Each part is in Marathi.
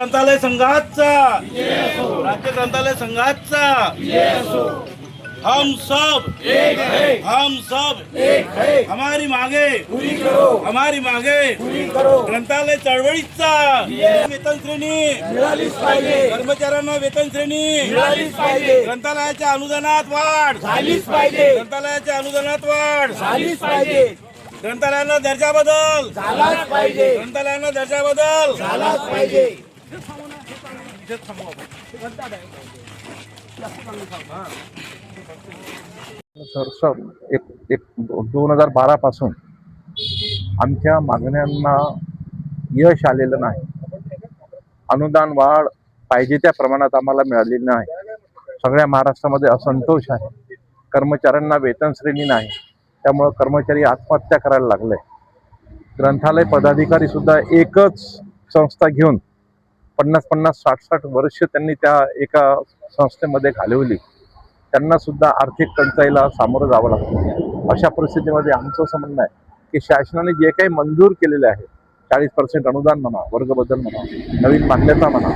ग्रंथालय संघाचा. राज्य ग्रंथालय संघाचा. हम सब. एक है हम सब. एक है हमारी मागे. पूरी करो हमारी मागे. पूरी करो ग्रंथालय चळवळीचा. वेतन श्रेणी. मिळालीच पाहिजे कर्मचाऱ्यांना वेतन श्रेणी. मिळालीच पाहिजे ग्रंथालयाच्या अनुदानात वाढ. झालीच पाहिजे. ग्रंथालयाच्या अनुदानात वाढ. झालीच पाहिजे. ग्रंथालयांना दर्जा बदल. झालाच पाहिजे. ग्रंथालयांना दर्जा बदल. झालाच पाहिजे. सर एक एक दोन हजार बारा पासून आमच्या मागण्यांना यश आलेलं नाही. अनुदान वाढ पाहिजे त्या प्रमाणात आम्हाला मिळालेली नाही. सगळ्या महाराष्ट्रामध्ये असंतोष आहे. कर्मचाऱ्यांना वेतन श्रेणी नाही. त्यामुळं कर्मचारी आत्महत्या करायला लागले. ग्रंथालय पदाधिकारी सुद्धा एकच संस्था घेऊन पन्नास पन्नास साठ साठ वर्ष त्यांनी त्या एका संस्थेमध्ये घालवली. त्यांना सुद्धा आर्थिक टंचाईला सामोरं जावं लागतं. अशा परिस्थितीमध्ये आमचं असं म्हणणं आहे की शासनाने जे काही मंजूर केलेले आहे चाळीस पर्सेंट अनुदान म्हणा वर्गबदल म्हणा नवीन मान्यता म्हणा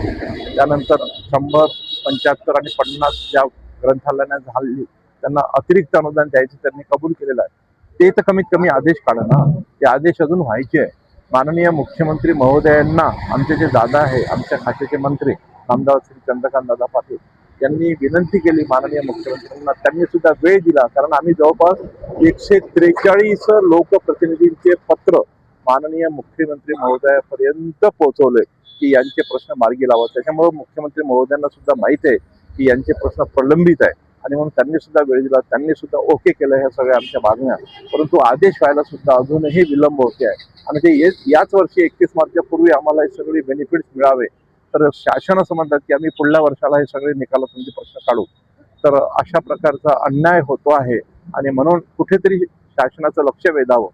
त्यानंतर शंभर पंच्याहत्तर आणि पन्नास ज्या ग्रंथालयांना झाली त्यांना अतिरिक्त अनुदान द्यायचं त्यांनी कबूल केलेलं आहे. ते तर कमीत कमी आदेश काढा ना. ते आदेश अजून व्हायचे आहे. माननीय मुख्यमंत्री महोदयांना आमचे जे दादा आहे आमच्या खात्याचे मंत्री आमदार श्री चंद्रकांत दादा पाटील यांनी विनंती केली माननीय मुख्यमंत्र्यांना. त्यांनी सुद्धा वेळ दिला कारण आम्ही जवळपास एकशे त्रेचाळीस लोकप्रतिनिधींचे पत्र माननीय मुख्यमंत्री महोदयापर्यंत पोहोचवले की यांचे प्रश्न मार्गी लावा. त्याच्यामुळे मुख्यमंत्री महोदयांना सुद्धा माहीत आहे की यांचे प्रश्न प्रलंबित आहे आणि म्हणून त्यांनी सुद्धा वेळ दिला त्यांनी सुद्धा ओके केलं ह्या सगळ्या आमच्या मागण्या. परंतु आदेश व्हायला सुद्धा अजूनही विलंब होते आहे. आणि ते याच वर्षी एकतीस मार्चच्या पूर्वी आम्हाला हे सगळे बेनिफिट्स मिळावे. तर शासन असं म्हणतात की आम्ही पुढल्या वर्षाला हे सगळे निकालातून म्हणजे प्रश्न काढू. तर अशा प्रकारचा अन्याय होतो आहे. आणि म्हणून कुठेतरी शासनाचं लक्ष वेधावं.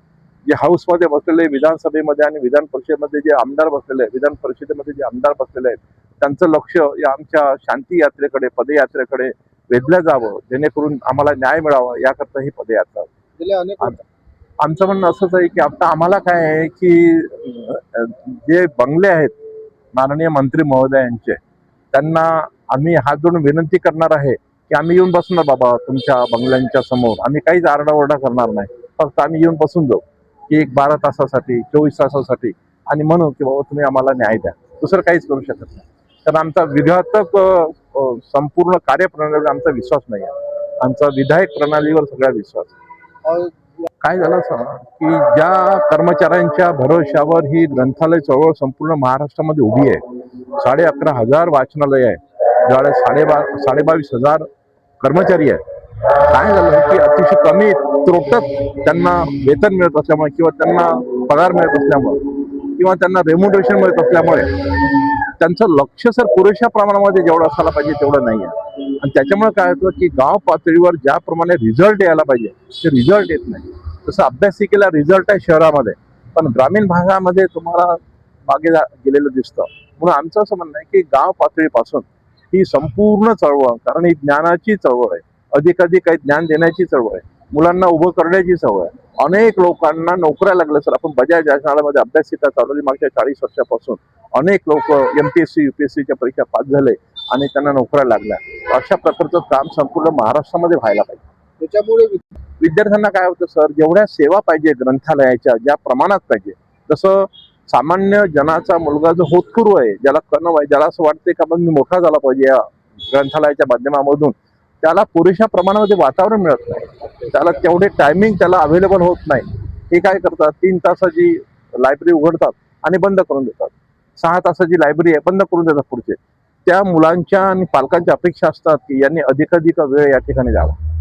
जे हाऊसमध्ये बसलेले विधानसभेमध्ये आणि विधान परिषदेमध्ये जे आमदार बसलेले आहेत विधान परिषदेमध्ये जे आमदार बसलेले आहेत त्यांचं लक्ष या आमच्या शांती यात्रेकडे पदयात्रेकडे वेधलं जावं जेणेकरून आम्हाला न्याय मिळावा याकरता ही पदयात्रा आमचं म्हणणं असंच आहे की आता आम्हाला काय आहे की जे बंगले आहेत माननीय मंत्री महोदयांचे त्यांना आम्ही हात जोडून विनंती करणार आहे की आम्ही येऊन बसणार बाबा तुमच्या बंगल्यांच्या समोर. आम्ही काहीच आरडाओरडा करणार नाही. फक्त आम्ही येऊन बसून जाऊ. की एक बारा तासासाठी चोवीस तासासाठी. आणि म्हणू की बाबा तुम्ही आम्हाला न्याय द्या. दुसरं काहीच करू शकत नाही. कारण आमचा विघातक संपूर्ण कार्यप्रणालीवर आमचा विश्वास नाही आहे. आमचा विधायक प्रणालीवर सगळा विश्वास आहे. काय झालं असं? की ज्या कर्मचाऱ्यांच्या भरोश्यावर ही ग्रंथालय चळवळ संपूर्ण महाराष्ट्रामध्ये उभी आहे. साडे अकरा हजार वाचनालय आहे. ज्यावेळेस साडेबा साडेबावीस हजार कर्मचारी आहे काय झालं? की अतिशय कमी त्रोटक त्यांना वेतन मिळत असल्यामुळे किंवा त्यांना पगार मिळत असल्यामुळे किंवा त्यांना रेम्युनरेशन मिळत असल्यामुळे त्यांचं लक्ष सर पुरेशा प्रमाणामध्ये जेवढं असायला पाहिजे तेवढं नाही आहे आणि त्याच्यामुळे काय होतं की गाव पातळीवर ज्याप्रमाणे रिझल्ट यायला पाहिजे ते रिझल्ट येत नाही. तसं अभ्यासिकेला रिझल्ट आहे शहरामध्ये. पण ग्रामीण भागामध्ये तुम्हाला मागे गेलेलं दिसतं. म्हणून आमचं असं म्हणणं आहे की गाव पातळीपासून ही संपूर्ण चळवळ कारण ही ज्ञानाची चळवळ आहे. अधिकाधिक काही ज्ञान देण्याची चळवळ आहे. मुलांना उभं करण्याची सवय अनेक लोकांना नोकऱ्या लागल्या सर. आपण बजाज शाळेमध्ये अभ्यासिका चालवली मागच्या चाळीस वर्षापासून. अनेक लोक एम पी एस सी युपीएससीच्या परीक्षा पास झाले आणि त्यांना नोकऱ्या लागल्या. अशा प्रकारचं काम संपूर्ण महाराष्ट्रामध्ये व्हायला पाहिजे. त्याच्यामुळे विद्यार्थ्यांना काय होतं सर? जेवढ्या सेवा पाहिजे ग्रंथालयाच्या ज्या प्रमाणात पाहिजे तसं सामान्य जनाचा मुलगा जो होतकुरू आहे ज्याला कणव आहे ज्याला असं वाटते का मग मी मोठा झाला पाहिजे या ग्रंथालयाच्या माध्यमामधून. त्याला पुरेशा प्रमाणामध्ये वातावरण मिळत नाही. त्याला तेवढे टायमिंग त्याला अवेलेबल होत नाही. हे काय करतात? तीन तासाची लायब्ररी उघडतात आणि बंद करून देतात. सहा तासाची लायब्ररी आहे बंद करून देतात पुढचे. त्या मुलांच्या आणि पालकांच्या अपेक्षा असतात की यांनी अधिकाधिक वेळ या ठिकाणी द्यावा.